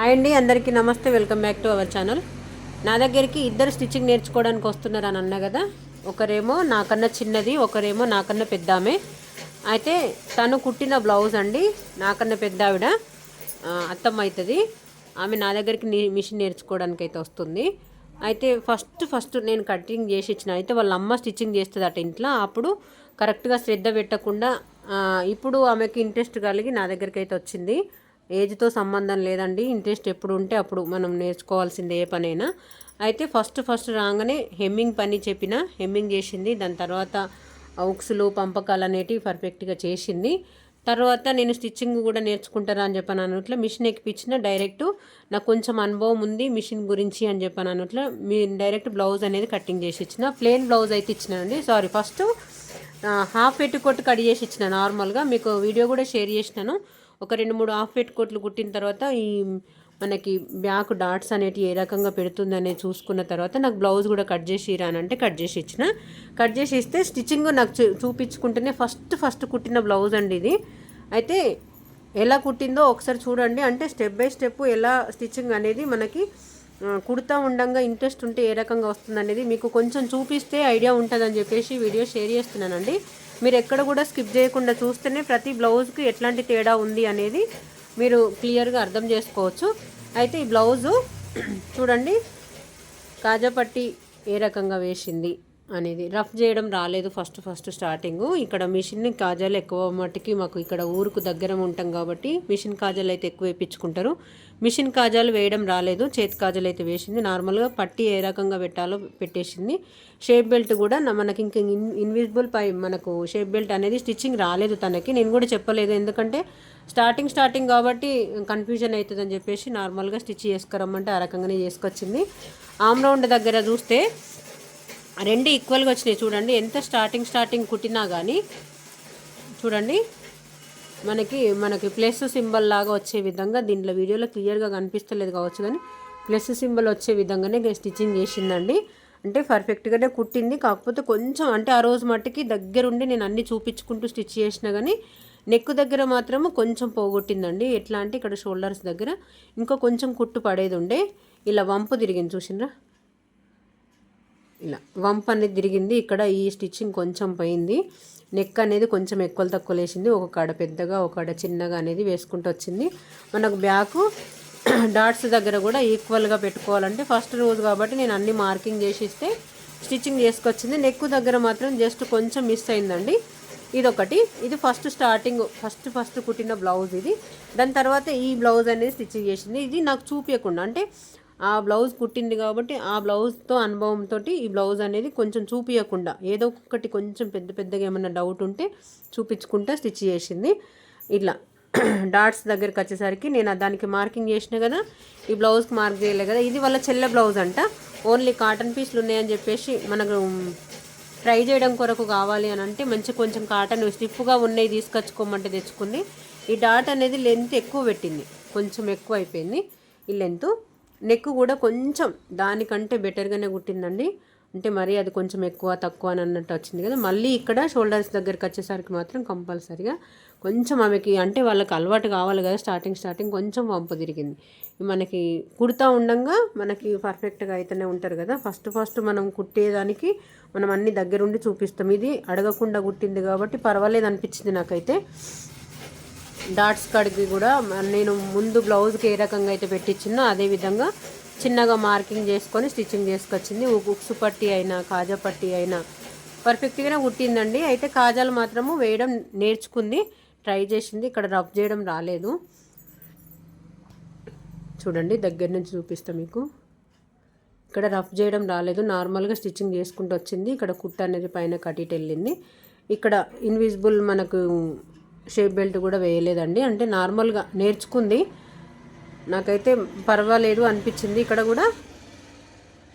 Hi అండి అందరికీ నమస్తే welcome back to our channel. నా దగ్గరికి ఇద్దరు స్టిచ్చింగ్ నేర్చుకోవడానికి వస్తున్నారు అని అన్న కదా? ఒకరేమో నాకన్నా చిన్నది ఒకరేమో నాకన్నా పెద్ద ఆమె అయితే తను కుట్టిన బ్లౌజ్ అండి నాకన్నా పెద్ద ఆవిడ అత్తమ్మ అవుతుంది ఆమె నా దగ్గరికి మిషన్ నేర్చుకోవడానికి అయితే వస్తుంది. అయితే ఫస్ట్ ఫస్ట్ నేను కటింగ్ చేసి ఇచ్చిన అయితే వాళ్ళ అమ్మ స్టిచ్చింగ్ చేస్తుంది అట ఇంట్లో. అప్పుడు కరెక్ట్గా శ్రద్ధ పెట్టకుండా ఇప్పుడు ఆమెకి ఇంట్రెస్ట్ కలిగి నా దగ్గరికి అయితే వచ్చింది. ఏజ్తో సంబంధం లేదండి. ఇంట్రెస్ట్ ఎప్పుడు ఉంటే అప్పుడు మనం నేర్చుకోవాల్సింది ఏ పనైనా. అయితే ఫస్ట్ ఫస్ట్ రాగానే హెమ్మింగ్ పని చెప్పిన హెమ్మింగ్ చేసింది. దాని తర్వాత ఉక్సులు పంపకాలు అనేటివి పర్ఫెక్ట్గా చేసింది. తర్వాత నేను స్టిచ్చింగ్ కూడా నేర్చుకుంటారా అని చెప్పాను అన్నట్లు మిషన్ ఎక్కిపించిన. డైరెక్ట్ నాకు కొంచెం అనుభవం ఉంది మిషన్ గురించి అని చెప్పాను అన్నట్లు మీ డైరెక్ట్ బ్లౌజ్ అనేది కటింగ్ చేసి ఇచ్చిన. ప్లెయిన్ బ్లౌజ్ అయితే ఇచ్చినానండి. సారీ ఫస్ట్ హాఫ్ పెట్టి కొట్టు కట్ చేసి ఇచ్చిన నార్మల్గా. మీకు వీడియో కూడా షేర్ చేసినాను. ఒక రెండు మూడు హాఫ్ పెట్టి కోట్లు కుట్టిన తర్వాత ఈ మనకి బ్యాక్ డాట్స్ అనేటివి ఏ రకంగా పెడుతుందనే చూసుకున్న తర్వాత నాకు బ్లౌజ్ కూడా కట్ చేసి ఇరానంటే కట్ చేసి ఇచ్చిన. కట్ చేసి ఇస్తే స్టిచ్చింగ్ నాకు చూ చూపించుకుంటేనే ఫస్ట్ ఫస్ట్ కుట్టిన బ్లౌజ్ అండి ఇది. అయితే ఎలా కుట్టిందో ఒకసారి చూడండి. అంటే స్టెప్ బై స్టెప్ ఎలా స్టిచ్చింగ్ అనేది మనకి కుడతా ఉండంగా ఇంట్రెస్ట్ ఉంటే ఏ రకంగా వస్తుంది అనేది మీకు కొంచెం చూపిస్తే ఐడియా ఉంటుందని చెప్పేసి వీడియో షేర్ చేస్తున్నానండి. మీరు ఎక్కడ కూడా స్కిప్ చేయకుండా చూస్తేనే ప్రతి బ్లౌజ్కి ఎట్లాంటి తేడా ఉంది అనేది మీరు క్లియర్గా అర్థం చేసుకోవచ్చు. అయితే ఈ బ్లౌజు చూడండి కాజాపట్టి ఏ రకంగా వేసింది? అనేది. రఫ్ చేయడం రాలేదు ఫస్ట్ ఫస్ట్ స్టార్టింగ్. ఇక్కడ మిషన్ కాజాలు ఎక్కువ మట్టుకి మాకు ఇక్కడ ఊరుకు దగ్గర ఉంటాం కాబట్టి మిషన్ కాజాలు అయితే ఎక్కువ వేయించుకుంటారు. మిషన్ కాజాలు వేయడం రాలేదు. చేతి కాజాలు అయితే వేసింది. నార్మల్గా పట్టి ఏ రకంగా పెట్టాలో పెట్టేసింది. షేప్ బెల్ట్ కూడా మనకి ఇంక ఇన్విజిబుల్ పై మనకు షేప్ బెల్ట్ అనేది స్టిచ్చింగ్ రాలేదు తనకి. నేను కూడా చెప్పలేదు. ఎందుకంటే స్టార్టింగ్ స్టార్టింగ్ కాబట్టి కన్ఫ్యూజన్ అవుతుందని చెప్పేసి నార్మల్గా స్టిచ్ చేసుకురమ్మంటే ఆ రకంగానే చేసుకొచ్చింది. ఆమ్ రౌండ్ దగ్గర చూస్తే రెండు ఈక్వల్గా వచ్చినాయి. చూడండి ఎంత స్టార్టింగ్ స్టార్టింగ్ కుట్టినా కానీ చూడండి మనకి మనకి ప్లస్ సింబల్ లాగా వచ్చే విధంగా దీంట్లో వీడియోలో క్లియర్గా కనిపిస్తలేదు కావచ్చు కానీ ప్లస్ సింబల్ వచ్చే విధంగానే స్టిచ్చింగ్ చేసిందండి. అంటే పర్ఫెక్ట్గానే కుట్టింది. కాకపోతే కొంచెం అంటే ఆ రోజు మట్టుకి దగ్గరుండి నేను అన్ని చూపించుకుంటూ స్టిచ్ చేసినా కానీ నెక్ దగ్గర మాత్రము కొంచెం పోగొట్టిందండి. ఎట్లా అంటే ఇక్కడ షోల్డర్స్ దగ్గర ఇంకా కొంచెం కుట్టు పడేది ఉండే ఇలా వంపు తిరిగింది చూసినరా? ఇలా. వంప్ అనేది తిరిగింది. ఇక్కడ ఈ స్టిచ్చింగ్ కొంచెం పోయింది. నెక్ అనేది కొంచెం ఎక్కువ తక్కువ లేచింది. ఒక కాడ పెద్దగా ఒక కాడ చిన్నగా అనేది వేసుకుంటూ వచ్చింది. మనకు బ్యాక్ డాట్స్ దగ్గర కూడా ఈక్వల్గా పెట్టుకోవాలంటే ఫస్ట్ రోజు కాబట్టి నేను అన్ని మార్కింగ్ చేసి ఇస్తే స్టిచ్చింగ్ చేసుకొచ్చింది. నెక్ దగ్గర మాత్రం జస్ట్ కొంచెం మిస్ అయిందండి. ఇదొకటి. ఇది ఫస్ట్ స్టార్టింగ్ ఫస్ట్ ఫస్ట్ కుట్టిన బ్లౌజ్ ఇది. దాని తర్వాత ఈ బ్లౌజ్ అనేది స్టిచ్చింగ్ చేసింది. ఇది నాకు చూపించకుండా అంటే ఆ బ్లౌజ్ కుట్టింది కాబట్టి ఆ బ్లౌజ్తో అనుభవంతో ఈ బ్లౌజ్ అనేది కొంచెం చూపించకుండా ఏదో ఒకటి కొంచెం పెద్ద పెద్దగా ఏమైనా డౌట్ ఉంటే చూపించుకుంటా స్టిచ్ చేసింది. ఇట్లా డాట్స్ దగ్గరికి వచ్చేసరికి నేను దానికి మార్కింగ్ చేసిన కదా ఈ బ్లౌజ్కి మార్క్ చేయలే కదా ఇది వాళ్ళ చెల్లె బ్లౌజ్ అంట. ఓన్లీ కాటన్ పీస్లు ఉన్నాయని చెప్పేసి మనకు ట్రై చేయడం కొరకు కావాలి అని అంటే మంచి కొంచెం కాటన్ స్టిఫ్గా ఉన్నాయి తీసుకొచ్చుకోమంటే తెచ్చుకుంది. ఈ డాట్ అనేది లెంత్ ఎక్కువ పెట్టింది కొంచెం ఎక్కువ అయిపోయింది ఈ లెంత్. నెక్ కూడా కొంచెం దానికంటే బెటర్గానే కుట్టిందండి. అంటే మరీ అది కొంచెం ఎక్కువ తక్కువ అని అన్నట్టు వచ్చింది కదా. మళ్ళీ ఇక్కడ షోల్డర్స్ దగ్గరికి వచ్చేసరికి మాత్రం కంపల్సరిగా కొంచెం ఆమెకి అంటే వాళ్ళకి అలవాటు కావాలి కదా స్టార్టింగ్ స్టార్టింగ్ కొంచెం వంపు తిరిగింది. మనకి కుడతా ఉండంగా మనకి పర్ఫెక్ట్గా అయితేనే ఉంటారు కదా. ఫస్ట్ ఫస్ట్ మనం కుట్టేదానికి మనం అన్ని దగ్గరుండి చూపిస్తాం. ఇది అడగకుండా కుట్టింది కాబట్టి పర్వాలేదు అనిపించింది నాకైతే. డాట్స్ కడిగి కూడా నేను ముందు బ్లౌజ్కి ఏ రకంగా అయితే పెట్టించినో అదే విధంగా చిన్నగా మార్కింగ్ చేసుకొని స్టిచ్చింగ్ చేసుకొచ్చింది. ఉ- ఉక్సు పట్టి అయినా కాజా పట్టి అయినా పర్ఫెక్ట్గానే కుట్టిందండి. అయితే కాజాలు మాత్రము వేయడం నేర్చుకుంది ట్రై చేసింది. ఇక్కడ రఫ్ చేయడం రాలేదు. చూడండి దగ్గర నుంచి చూపిస్తా మీకు. ఇక్కడ రఫ్ చేయడం రాలేదు. నార్మల్గా స్టిచ్చింగ్ చేసుకుంటూ వచ్చింది. ఇక్కడ కుట్ట అనేది పైన కట్టిట్ వెళ్ళింది. ఇక్కడ ఇన్విజిబుల్ మనకు షేప్ బెల్ట్ కూడా వేయలేదండి. అంటే నార్మల్గా నేర్చుకుంది. నాకైతే పర్వాలేదు అనిపించింది. ఇక్కడ కూడా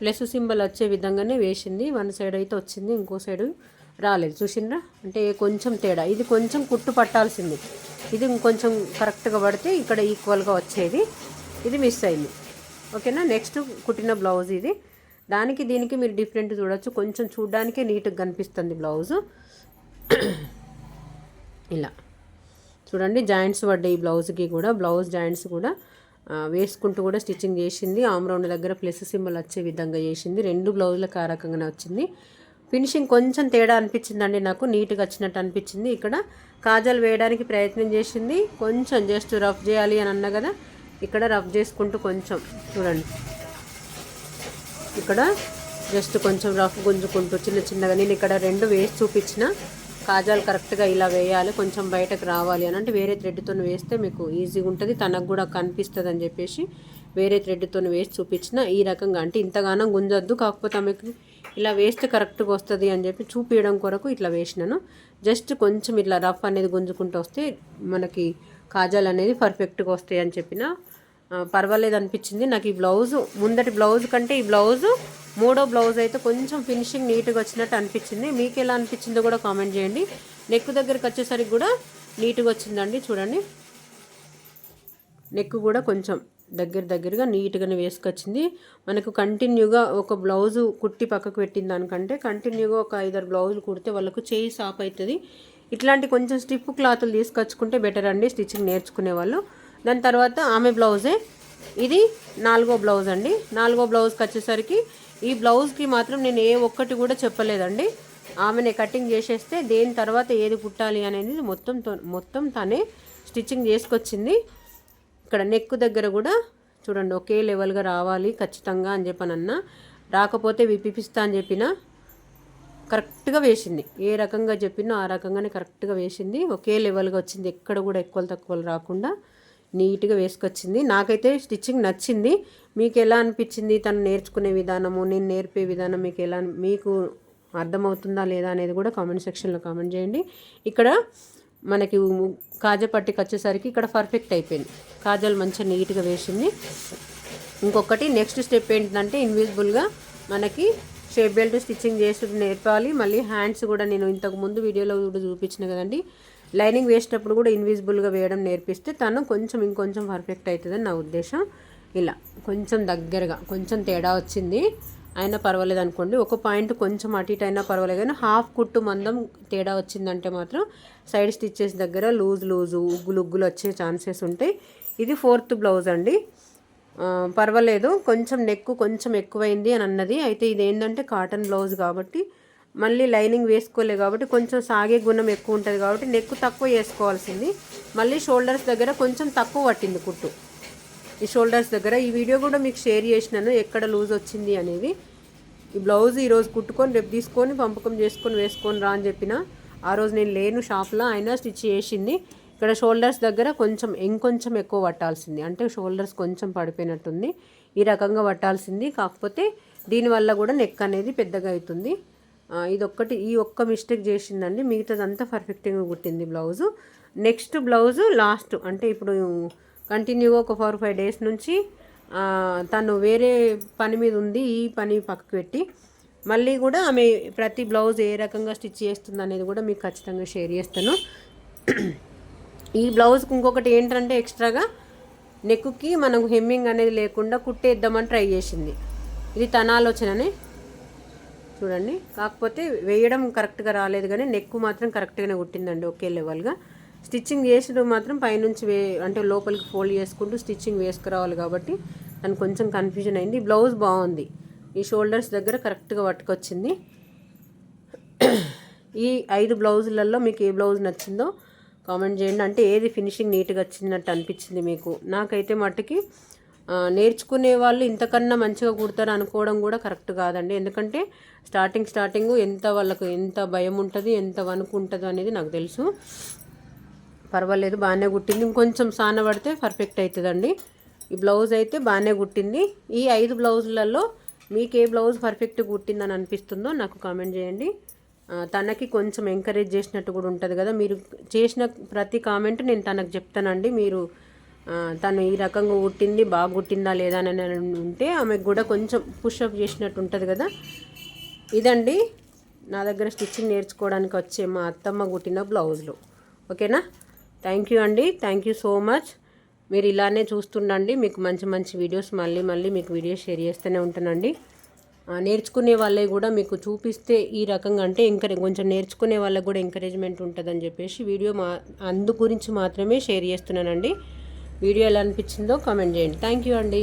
ప్లస్ సింబల్ వచ్చే విధంగానే వేసింది. వన్ సైడ్ అయితే వచ్చింది ఇంకో సైడ్ రాలేదు. చూసిండ్రా? అంటే కొంచెం తేడా. ఇది కొంచెం కుట్టు పట్టాల్సింది. ఇది ఇంకొంచెం కరెక్ట్గా పడితే ఇక్కడ ఈక్వల్గా వచ్చేది. ఇది మిస్ అయింది. ఓకేనా? నెక్స్ట్ కుట్టిన బ్లౌజ్ ఇది. దానికి దీనికి మీరు డిఫరెంట్ చూడొచ్చు. కొంచెం చూడడానికే నీట్గా కనిపిస్తుంది బ్లౌజు. ఇలా. చూడండి జాయింట్స్ పడ్డాయి బ్లౌజ్కి కూడా. బ్లౌజ్ జాయింట్స్ కూడా వేసుకుంటూ కూడా స్టిచ్చింగ్ చేసింది. ఆమ్ రౌండ్ దగ్గర ప్లస్ సింబల్ వచ్చే విధంగా చేసింది. రెండు బ్లౌజులకు ఆ రకంగానే వచ్చింది. ఫినిషింగ్ కొంచెం తేడా అనిపించిందండి నాకు. నీట్గా వచ్చినట్టు అనిపించింది. ఇక్కడ కాజల్ వేయడానికి ప్రయత్నం చేసింది. కొంచెం జస్ట్ రఫ్ చేయాలి అని అన్నా కదా ఇక్కడ రఫ్ చేసుకుంటూ కొంచెం చూడండి. ఇక్కడ జస్ట్ కొంచెం రఫ్ గుంజుకుంటూ చిన్న చిన్నగా నేను ఇక్కడ రెండు వేసి చూపించిన కాజాలు కరెక్ట్గా ఇలా వేయాలి కొంచెం బయటకు రావాలి అని అంటే వేరే థ్రెడ్తో వేస్తే మీకు ఈజీగా ఉంటుంది. తనకు కూడా కనిపిస్తుంది అని చెప్పేసి వేరే థ్రెడ్తో వేసి చూపించిన ఈ రకంగా. అంటే ఇంతగానం గుంజొద్దు కాకపోతే ఆమెకు ఇలా వేస్తే కరెక్ట్గా వస్తుంది అని చెప్పి చూపించడం కొరకు ఇట్లా వేసినాను. జస్ట్ కొంచెం ఇట్లా రఫ్ అనేది గుంజుకుంటూ వస్తే మనకి కాజాలు అనేది పర్ఫెక్ట్గా వస్తాయి అని చెప్పిన పర్వాలేదు అనిపించింది నాకు ఈ బ్లౌజ్ ముందటి బ్లౌజ్ కంటే ఈ బ్లౌజ్ మూడో బ్లౌజ్ అయితే కొంచెం ఫినిషింగ్ నీట్గా వచ్చినట్టు అనిపించింది. మీకు ఎలా అనిపించిందో కూడా కామెంట్ చేయండి. నెక్ దగ్గరికి వచ్చేసరికి కూడా నీట్గా వచ్చిందండి చూడండి. నెక్ కూడా కొంచెం దగ్గర దగ్గరగా నీట్గానే వేసుకొచ్చింది. మనకు కంటిన్యూగా ఒక బ్లౌజు కుట్టి పక్కకు పెట్టిన దానికంటే కంటిన్యూగా ఒక ఐదారు బ్లౌజులు కుడితే వాళ్ళకు చేయి సాప్ అవుతుంది. ఇట్లాంటి కొంచెం స్టిఫ్ క్లాతులు తీసుకొచ్చుకుంటే బెటర్ అండి స్టిచ్చింగ్ నేర్చుకునే వాళ్ళు. దాని తర్వాత ఆమె బ్లౌజే ఇది నాలుగో బ్లౌజ్ అండి. నాలుగో బ్లౌజ్కి వచ్చేసరికి ఈ బ్లౌజ్కి మాత్రం నేను ఏ ఒక్కటి కూడా చెప్పలేదండి. ఆమెనే కటింగ్ చేసేస్తే దేని తర్వాత ఏది కుట్టాలి అనేది మొత్తం తో- మొత్తం తనే స్టిచ్చింగ్ చేసుకొచ్చింది. ఇక్కడ నెక్ దగ్గర కూడా చూడండి ఒకే లెవెల్గా రావాలి ఖచ్చితంగా అని చెప్పనన్నా. రాకపోతే విప్పిపిస్తా అని చెప్పిన కరెక్ట్గా వేసింది. ఏ రకంగా చెప్పినో ఆ రకంగానే కరెక్ట్గా వేసింది. ఒకే లెవెల్గా వచ్చింది. ఎక్కడ కూడా ఎక్కువ తక్కువలు రాకుండా. నీట్గా వేసుకొచ్చింది. నాకైతే స్టిచ్చింగ్ నచ్చింది. మీకు ఎలా అనిపించింది తను నేర్చుకునే విధానము? నేను నేర్పే విధానం మీకు ఎలా మీకు అర్థమవుతుందా లేదా అనేది కూడా కామెంట్ సెక్షన్లో కామెంట్ చేయండి. ఇక్కడ మనకి కాజపట్టికి వచ్చేసరికి ఇక్కడ పర్ఫెక్ట్ అయిపోయింది. కాజాలు మంచిగా నీట్గా వేసింది. ఇంకొకటి నెక్స్ట్ స్టెప్ ఏంటంటే ఇన్విజిబుల్గా మనకి షేప్ బెల్ట్ స్టిచ్చింగ్ చేసి నేర్పాలి. మళ్ళీ హ్యాండ్స్ కూడా నేను ఇంతకు ముందు వీడియోలో కూడా చూపించిన కదండి. లైనింగ్ వేసినప్పుడు కూడా ఇన్విజిబుల్గా వేయడం నేర్పిస్తే తను కొంచెం ఇంకొంచెం పర్ఫెక్ట్ అవుతుందని నా ఉద్దేశం. ఇలా కొంచెం దగ్గరగా కొంచెం తేడా వచ్చింది అయినా పర్వాలేదు అనుకోండి. ఒక పాయింట్ కొంచెం అటు ఇటు అయినా పర్వాలేదు కానీ హాఫ్ కుట్టు మందం తేడా వచ్చిందంటే మాత్రం సైడ్ స్టిచ్చెస్ దగ్గర లూజ్ లూజు ఉగ్గులు ఉగ్గులు వచ్చే ఛాన్సెస్ ఉంటాయి. ఇది ఫోర్త్ బ్లౌజ్ అండి. పర్వాలేదు. కొంచెం నెక్ కొంచెం ఎక్కువైంది అని అన్నది. అయితే ఇది ఏంటంటే కాటన్ బ్లౌజ్ కాబట్టి మళ్ళీ లైనింగ్ వేసుకోలేదు కాబట్టి కొంచెం సాగే గుణం ఎక్కువ ఉంటుంది కాబట్టి నెక్ తక్కువ వేసుకోవాల్సింది. మళ్ళీ షోల్డర్స్ దగ్గర కొంచెం తక్కువ పట్టింది కుట్టు. ఈ షోల్డర్స్ దగ్గర ఈ వీడియో కూడా మీకు షేర్ చేసినాను ఎక్కడ లూజ్ వచ్చింది అనేది. ఈ బ్లౌజ్ ఈరోజు కుట్టుకొని రేపు తీసుకొని పంపకం చేసుకొని వేసుకొని రా అని చెప్పిన ఆ రోజు నేను లేను షాప్లో అయినా స్టిచ్ చేసింది. ఇక్కడ షోల్డర్స్ దగ్గర కొంచెం ఇంకొంచెం ఎక్కువ పట్టాల్సింది. అంటే షోల్డర్స్ కొంచెం పడిపోయినట్టుంది. ఈ రకంగా పట్టాల్సింది. కాకపోతే దీనివల్ల కూడా నెక్ అనేది పెద్దగా అవుతుంది. ఇదొక్కటి ఇది ఒక్కటి ఈ ఒక్క మిస్టేక్ చేసిందండి. మిగతాదంతా పర్ఫెక్ట్గా కుట్టింది బ్లౌజు. నెక్స్ట్ బ్లౌజు లాస్ట్ అంటే ఇప్పుడు కంటిన్యూగా ఒక ఫోర్ ఫైవ్ డేస్ నుంచి తను వేరే పని మీద ఉంది ఈ పని పక్కకు పెట్టి. మళ్ళీ కూడా ఆమె ప్రతి బ్లౌజ్ ఏ రకంగా స్టిచ్ చేస్తుంది అనేది కూడా మీకు ఖచ్చితంగా షేర్ చేస్తాను. ఈ బ్లౌజ్కి ఇంకొకటి ఏంటంటే ఎక్స్ట్రాగా నెక్కి మనకు హెమ్మింగ్ అనేది లేకుండా కుట్టేద్దామని ట్రై చేసింది. ఇది తన ఆలోచననే. చూడండి. కాకపోతే వేయడం కరెక్ట్గా రాలేదు కానీ నెక్ మాత్రం కరెక్ట్గానే కుట్టిందండి ఒకే లెవెల్గా స్టిచ్చింగ్ చేసినప్పుడు మాత్రం పైనుంచి వే అంటే లోపలికి ఫోల్డ్ చేసుకుంటూ స్టిచ్చింగ్ వేసుకురావాలి కాబట్టి దానికి కొంచెం కన్ఫ్యూజన్ అయింది. బ్లౌజ్ బాగుంది. ఈ షోల్డర్స్ దగ్గర కరెక్ట్గా పట్టుకొచ్చింది. ఈ ఐదు బ్లౌజులలో మీకు ఏ బ్లౌజ్ నచ్చిందో కామెంట్ చేయండి. అంటే ఏది ఫినిషింగ్ నీట్గా వచ్చినట్టు అనిపించింది మీకు. నాకైతే మట్టుకి నేర్చుకునే వాళ్ళు ఇంతకన్నా మంచిగా కుడతారు అనుకోవడం కూడా కరెక్ట్ కాదండి. ఎందుకంటే స్టార్టింగ్ స్టార్టింగ్ ఎంత వాళ్ళకు ఎంత భయం ఉంటుంది ఎంత వణుకు ఉంటుంది అనేది నాకు తెలుసు. పర్వాలేదు బాగానే కుట్టింది. ఇంకొంచెం సాన పడితే పర్ఫెక్ట్ అవుతుందండి. ఈ బ్లౌజ్ అయితే బాగానే కుట్టింది. ఈ ఐదు బ్లౌజులలో మీకు ఏ బ్లౌజ్ పర్ఫెక్ట్ కుట్టిందని అనిపిస్తుందో నాకు కామెంట్ చేయండి. తనకి కొంచెం ఎంకరేజ్ చేసినట్టు కూడా ఉంటుంది కదా. మీరు చేసిన ప్రతి కామెంట్ నేను తనకు చెప్తానండి. మీరు తను ఈ రకంగా కుట్టింది బాగా కుట్టిందా లేదా అని ఉంటే ఆమెకు కూడా కొంచెం పుషప్ చేసినట్టు ఉంటుంది కదా. ఇదండి నా దగ్గర స్టిచ్చింగ్ నేర్చుకోవడానికి వచ్చే మా అత్తమ్మ కుట్టిన బ్లౌజులు ఓకేనా? థ్యాంక్ యూ అండి థ్యాంక్ యూ సో మచ్ మీరు ఇలానే చూస్తుండండి మీకు మంచి మంచి వీడియోస్ మళ్ళీ మళ్ళీ మీకు వీడియోస్ షేర్ చేస్తూనే ఉంటానండి నేర్చుకునే వాళ్ళే కూడా మీకు చూపిస్తే ఈ రకంగా అంటే ఎంకరే కొంచెం నేర్చుకునే వాళ్ళకి కూడా ఎంకరేజ్మెంట్ ఉంటుందని చెప్పేసి వీడియో మా అందు గురించి మాత్రమే షేర్ చేస్తున్నానండి. వీడియో ఎలా అనిపించిందో కామెంట్ చేయండి. థ్యాంక్ యూ అండి.